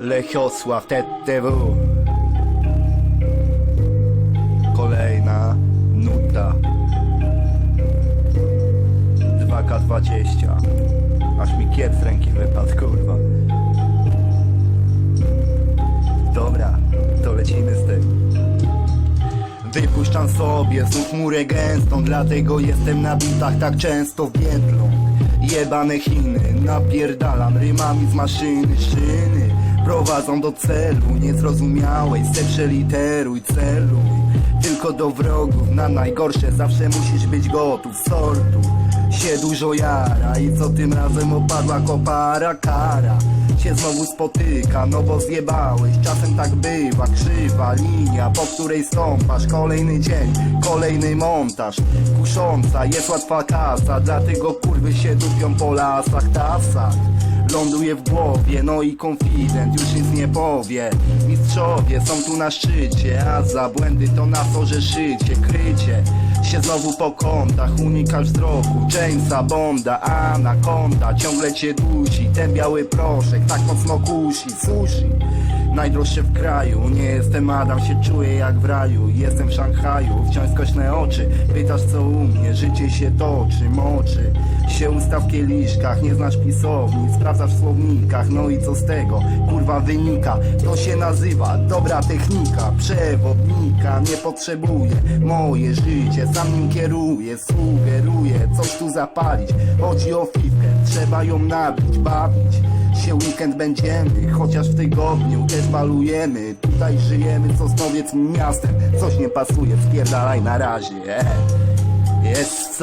Lechosław TTW Kolejna nuta. 2K20 Aż mi kiep z ręki wypadł, kurwa Wypuszczam sobie znów murę gęstą Dlatego jestem na bitach tak często w Biedlą. Jebane Chiny, napierdalam rymami z maszyny Szyny. Prowadzą do celu Niezrozumiałej, se przeliteruj, celuj. Tylko do wrogów, na najgorsze zawsze musisz być gotów Sortu się dużo jara I co tym razem opadła kopara kara się znowu spotyka, no bo zjebałeś. Czasem tak bywa, krzywa linia Po której stąpasz, kolejny dzień Kolejny montaż, kusząca Jest łatwa kasa, dlatego kurwy się dupią po lasach. Tasach ląduje w głowie No i konfident już nic nie powie. Mistrzowie są tu na szczycie A za błędy to na torze szycie Krycie się znowu po kątach Unikasz wzroku Jamesa Bonda Anakonda ciągle cię dusi Ten biały proszek tak mocno kusi Sushi. Najdroższe w kraju Nie jestem Adam, się czuję jak w raju Jestem w Szanghaju, wciąż skośne oczy Pytasz co u mnie, życie się toczy Moczy się usta w kieliszkach Nie znasz pisowni, sprawdzasz w słownikach No i co z tego, kurwa wynika To się nazywa dobra technika Przewodnika nie potrzebuję Moje życie, sam nim kieruję Sugeruję coś tu zapalić Chodzi o fifkę, trzeba ją nabić, bawić się weekend będziemy, chociaż w tygodniu też balujemy Tutaj żyjemy Sosnowiec miastem Coś nie pasuje, spierdalaj na razie e. Jest